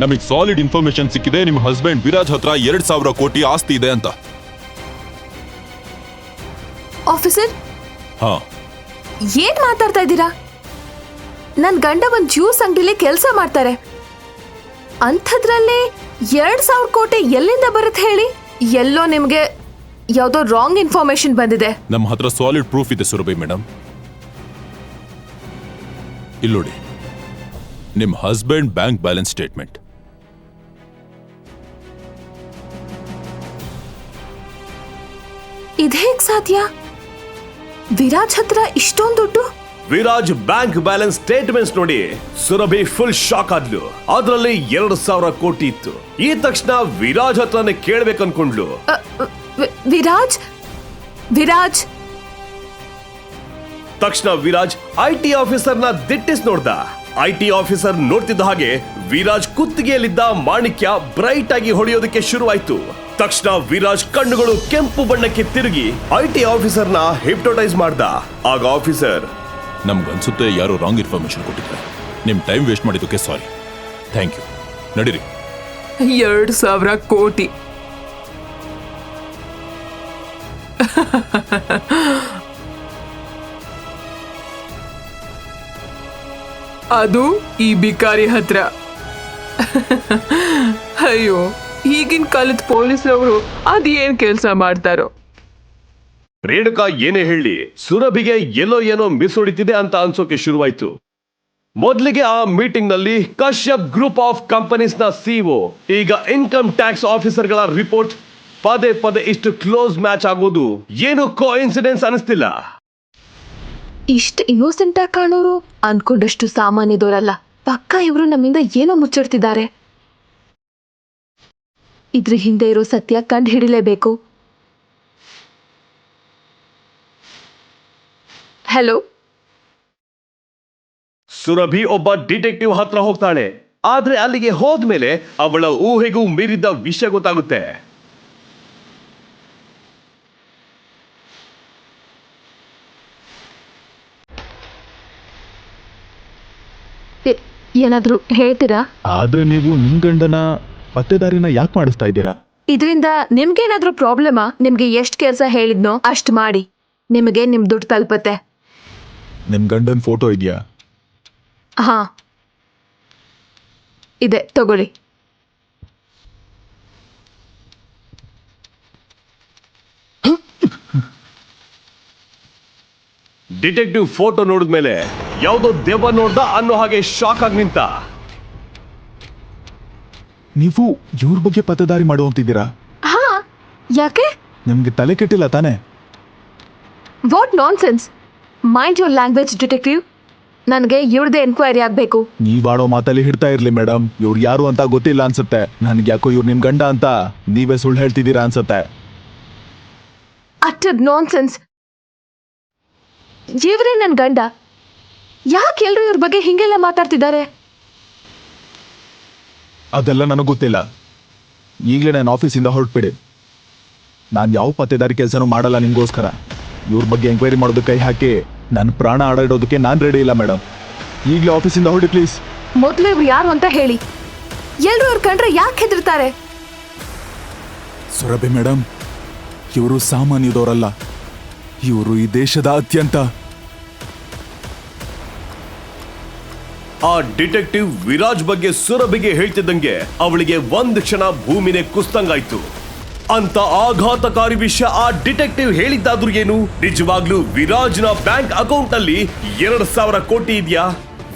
ನಮಗೆ ಸಾಲಿಡ್ ಇನ್ಫಾರ್ಮೇಶನ್ ಸಿಕ್ಕಿದೆ ನಿಮ್ಮ ಹಸ್ಬೆಂಡ್ ವಿರಾಜ್ ಹತ್ರ ಎರಡ್ ಸಾವಿರ ಕೋಟಿ ಆಸ್ತಿ ಇದೆ ಅಂತ. ಆಫೀಸರ್ ಹಾ. ಏನ್ ಮಾತಾಡ್ತಾ ಇದ್ದೀರಾ? ನನ್ ಗಂಡ ಒಂದ್ ಜ್ಯೂಸ್ ಅಂಗಡಿಲಿ ಕೆಲಸ ಮಾಡ್ತಾರೆ. ಅಂಥದ್ರಲ್ಲಿ ಎರಡ್ ಸಾವಿರ ಕೋಟಿ ಎಲ್ಲಿಂದ ಬರುತ್ತೆ ಹೇಳಿ? ಎಲ್ಲೋ ನಿಮ್ಗೆ ಯಾವುದೋ ರಾಂಗ್ ಇನ್ಫಾರ್ಮೇಶನ್ ಬಂದಿದೆ. ನಮ್ಮ ಹತ್ರ ಸಾಲಿಡ್ ಪ್ರೂಫ್ ಇದೆ ಸುರಭಿ ಮೇಡಮ್ ಇಲ್ಲೋಡಿ ನಿಮ್ಮ ಹಸ್ಬೆಂಡ್ ಬ್ಯಾಂಕ್ ಬ್ಯಾಲೆನ್ಸ್ ಸ್ಟೇಟ್ಮೆಂಟ್ ಇದೇಗ್ ಸಾಧ್ಯ ವಿರಾಜ್ ಹತ್ರ ಇಷ್ಟೊಂದು ದುಡ್ಡು? ವಿರಾಜ್ ಬ್ಯಾಂಕ್ ಬ್ಯಾಲೆನ್ಸ್ ಸ್ಟೇಟ್ಮೆಂಟ್ಸ್ ನೋಡಿ. ಸುರಭಿ ಫುಲ್ ಶಾಕ್ ಆದ್ಲು. ಅದ್ರಲ್ಲಿ ಎರಡು ಸಾವಿರ ಕೋಟಿ ಇತ್ತು. ಈ ತಕ್ಷಣ ವಿರಾಜ್ ಹತ್ರನೇ ಕೇಳ್ಬೇಕು ಅನ್ಕೊಂಡ್ಲು ಅ, ವಿ- ವಿರಾಜ್? ವಿರಾಜ್? ತಕ್ಷಣ ವಿರಾಜ್ ಐ ಟಿ ಆಫೀಸರ್ನ ದಿಟ್ಟಿಸ್ ನೋಡ್ದ. ಐ ಟಿ ಆಫೀಸರ್ ನೋಡ್ತಿದ್ದ ಹಾಗೆ ವಿರಾಜ್ ಕುತ್ತಿಗೆಯಲ್ಲಿದ್ದ ಮಾಣಿಕ್ಯ ಬ್ರೈಟ್ ಆಗಿ ಹೊಡೆಯೋದಕ್ಕೆ ಶುರುವಾಯ್ತು. ತಕ್ಷಣ ವಿರಾಜ್ ಕಣ್ಣುಗಳು ಕೆಂಪು ಬಣ್ಣಕ್ಕೆ ತಿರುಗಿ ಐ ಟಿ ಆಫೀಸರ್ನ ಹಿಪ್ಟೋಟೈಸ್ ಮಾಡ್ದ. ಆಗ ಆಫೀಸರ್ ನಮ್ಗನ್ಸುತ್ತೆ ಯಾರೋ ರಾಂಗ್ ಇನ್ಫಾರ್ಮೇಶನ್ ಕೊಟ್ಟಿದ್ದಾರೆ. ನಿಮ್ ಟೈಮ್ ವೇಸ್ಟ್ ಮಾಡಿದ್ದಕ್ಕೆ ಸಾರಿ ಥ್ಯಾಂಕ್ ಯು ನಡೀರಿ. ಎರಡು ಸಾವಿರ ಕೋಟಿ. ಅದು ಈ ಬಿಕಾರಿ ಹತ್ರ. ಅಯ್ಯೋ. ಈಗಿನ ಕಾಲದ ಪೊಲೀಸ್ನವರು ಅದೇನ್ ಕೆಲಸ ಮಾಡ್ತಾರೋ? ರೇಣುಕಾ ಏನೇ ಹೇಳಿ ಸುರಭಿಗೆ ಎಲ್ಲೋ ಏನೋ ಮಿಸ್ ಹೊಡಿತಿದೆ ಅಂತ ಅನ್ಸೋಕೆ ಶುರುವಾಯ್ತು. ಮೊದಲಿಗೆ ಆ ಮೀಟಿಂಗ್ನಲ್ಲಿ ಕಶ್ಯಪ್ ಗ್ರೂಪ್ ಆಫ್ ಕಂಪನೀಸ್ನ ಸಿಒ ಈಗ ಇನ್ಕಮ್ ಟ್ಯಾಕ್ಸ್ ಆಫೀಸರ್ಗಳ ರಿಪೋರ್ಟ್ ಪದೇ ಪದೇ ಇಷ್ಟು ಕ್ಲೋಸ್ ಮ್ಯಾಚ್ ಆಗೋದು ಏನು ಕೋ ಇನ್ಸಿಡೆನ್ಸ್ ಅನಿಸ್ತಿಲ್ಲ. ಇಷ್ಟು ಇನ್ನೋಸೆಂಟ್ ಆಗಿ ಕಾಣೋರು ಅನ್ಕೊಂಡಷ್ಟು ಸಾಮಾನ್ಯದವರಲ್ಲ ಪಕ್ಕ ಇವರು ನಮ್ಮಿಂದ ಏನೋ ಮುಚ್ಚಿಡ್ತಿದ್ದಾರೆ. ಇದ್ರ ಹಿಂದೆ ಇರೋ ಸತ್ಯ ಕಂಡು ಹಿಡಿಲೇಬೇಕು. ಹಲೋ? ಸುರಭಿ ಒಬ್ಬ ಡಿಟೆಕ್ಟಿವ್ ಹತ್ರ ಹೋಗ್ತಾಳೆ. ಆದ್ರೆ ಅಲ್ಲಿಗೆ ಹೋದ್ಮೇಲೆ ಅವಳ ಊಹೆಗೂ ಮೀರಿದ ವಿಷಯ ಗೊತ್ತಾಗುತ್ತೆ. ಏನಾದ್ರೂ ಹೇಳ್ತೀರಾ? ಆದ್ರೆ ನೀವು ನಿಮ್ ಗಂಡನ ಪತ್ತೆದಾರಿನ ಯಾಕೆ ಮಾಡಿಸ್ತಾ ಇದ್ದೀರಾ? ಇದರಿಂದ ನಿಮ್ಗೇನಾದ್ರೂ ಪ್ರಾಬ್ಲಮಾ? ನಿಮ್ಗೆ ಎಷ್ಟು ಕೆಲಸ ಹೇಳಿದ್ನೋ ಅಷ್ಟು ಮಾಡಿ. ನಿಮಗೆ ನಿಮ್ ದುಡ್ಡು ತಲುಪತ್ತೆ. ನಿಮ್ ಗಂಡನ್ ಫೋಟೋ ಇದೆಯಾ? ಹಾ. ಇದೆ ತಗೊಳ್ಳಿ. ಡಿಟೆಕ್ಟಿವ್ ಫೋಟೋ ನೋಡಿದ್ಮೇಲೆ ಯಾವುದೋ ದೆವ್ವ ನೋಡ್ದ ಅನ್ನೋ ಹಾಗೆ ಶಾಕ್ ಆಗಿ ನಿಂತ. ನೀವು ಇವ್ರ ಬಗ್ಗೆ ಪತ್ತೆದಾರಿ ಮಾಡುವಂತಿದ್ದೀರಾ ಹಾ ಯಾಕೆ? ನಿಮ್ಗೆ ತಲೆ ಕೆಟ್ಟಿಲ್ಲ ತಾನೆ? What nonsense mind your language detective ನನಗೆ ಇವ್ರದೇ ಎನ್ಕ್ವೈರಿ ಆಗಬೇಕು. ನೀವಾಡೋ ಮಾತಲ್ಲಿ ಹಿಡ್ತಾ ಇರ್ಲಿ ಮೇಡಮ್ ಇವ್ರು ಯಾರು ಅಂತ ಗೊತ್ತಿಲ್ಲ ಅನ್ಸುತ್ತೆ. ನನ್ಗೆ ಯಾಕೋ ಇವ್ರು ನಿಮ್ ಗಂಡ ಅಂತ ನೀವೇ ಸುಳ್ಳು ಹೇಳ್ತಿದ್ದೀರಾ ಅನ್ಸುತ್ತೆ. ಅಟ್ಟದ್ ನಾನ್ ಸೆನ್ಸ್ ಇವರೇ ನನ್ನ ಗಂಡ. ಯಾಕೆ ಎಲ್ಲರೂ ಇವ್ರ ಬಗ್ಗೆ ಹಿಂಗೆಲ್ಲ ಮಾತಾಡ್ತಿದ್ದಾರೆ? ಅದೆಲ್ಲ ನನಗೆ ಗೊತ್ತಿಲ್ಲ. ಈಗಲೇ ನಾನು ಆಫೀಸಿಂದ ಹೊರಟ್ಬಿಡಿ. ನಾನು ಯಾವ ಪತ್ತೆದಾರಿ ಕೆಲಸನೂ ಮಾಡಲ್ಲ ನಿಮಗೋಸ್ಕರ. ಇವ್ರ ಬಗ್ಗೆ ಎಂಕ್ವೈರಿ ಮಾಡೋದು ಕೈ ಹಾಕಿ ನನ್ನ ಪ್ರಾಣ ಆಡಾಡೋದಕ್ಕೆ ನಾನು ರೆಡಿ ಇಲ್ಲ ಮೇಡಮ್ ಈಗಲೇ ಆಫೀಸಿಂದ ಹೊರಡಿ ಪ್ಲೀಸ್ ಮೊದಲು ಇವ್ರು ಯಾರು ಅಂತ ಹೇಳಿ. ಎಲ್ಲರೂ ಅವ್ರು ಕಂಡ್ರೆ ಯಾಕೆ ಹೆದರ್ತಾರೆ? ಸುರಭಿ ಮೇಡಮ್ ಇವರು ಸಾಮಾನ್ಯದವರಲ್ಲ. ಇವರು ಈ ದೇಶದ ಅತ್ಯಂತ ಆ ಡಿಟೆಕ್ಟಿವ್ ವಿರಾಜ್ ಬಗ್ಗೆ ಸುರಭಿಗೆ ಹೇಳ್ತಿದ್ದಂಗೆ ಅವಳಿಗೆ ಒಂದ್ ಕ್ಷಣ ಭೂಮಿನೇ ಕುಸ್ತಂಗಾಯ್ತು ಅಂತ ಆಘಾತಕಾರಿ ವಿಷಯ ಆ ಡಿಟೆಕ್ಟಿವ್ ಹೇಳಿದ್ದಾದ್ರೂ ಏನು? ನಿಜವಾಗ್ಲೂ ವಿರಾಜ್ನ ಬ್ಯಾಂಕ್ ಅಕೌಂಟ್ನಲ್ಲಿ ಎರಡ್ ಸಾವಿರ ಕೋಟಿ ಇದೆಯಾ?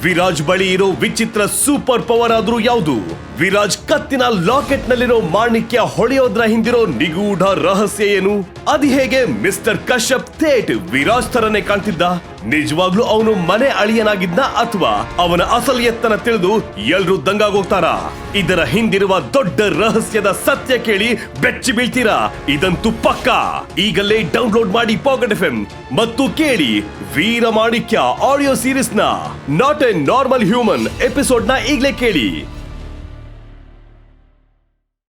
ವಿರಾಜ್ ಬಳಿ ಇರೋ ವಿಚಿತ್ರ ಸೂಪರ್ ಪವರ್ ಆದ್ರೂ ಯಾವುದು? ವಿರಾಜ್ ಕತ್ತಿನ ಲಾಕೆಟ್ ನಲ್ಲಿರೋ ಮಾಣಿಕ್ಯ ಹೊಳೆಯೋದ್ರ ಹಿಂದಿರೋ ನಿಗೂಢ ರಹಸ್ಯ ಏನು? ಅದು ಹೇಗೆ ಮಿಸ್ಟರ್ ಕಶ್ಯಪ್ ಥೇಟ್ ವಿರಾಜ್ ತರನೇ ಕಾಣ್ತಿದ್ದ? ನಿಜವಾಗ್ಲೂ ಅವನು ಮನೆ ಅಳಿಯನಾಗಿದ್ದ ಅಥವಾ ಅವನ ಅಸಲ್ ಎತ್ತನ ತಿಳಿದು ಎಲ್ರೂ ದಂಗಾಗೋಗ್ತಾರ? ಇದರ ಹಿಂದಿರುವ ದೊಡ್ಡ ರಹಸ್ಯದ ಸತ್ಯ ಕೇಳಿ ಬೆಚ್ಚಿ ಬೀಳ್ತೀರಾ? ಇದಂತೂ ಪಕ್ಕಾ? ಈಗಲೇ ಡೌನ್ಲೋಡ್ ಮಾಡಿ ಪಾಕೆಟ್ ಎಫ್ ಮತ್ತು ಕೇಳಿ ವೀರ ಮಾಣಿಕ್ಯ ಆಡಿಯೋ ಸೀರೀಸ್ನ ನಾಟ್ ಎ ನಾರ್ಮಲ್ ಹ್ಯೂಮನ್ ಎಪಿಸೋಡ್ನ ಈಗಲೇ ಕೇಳಿ.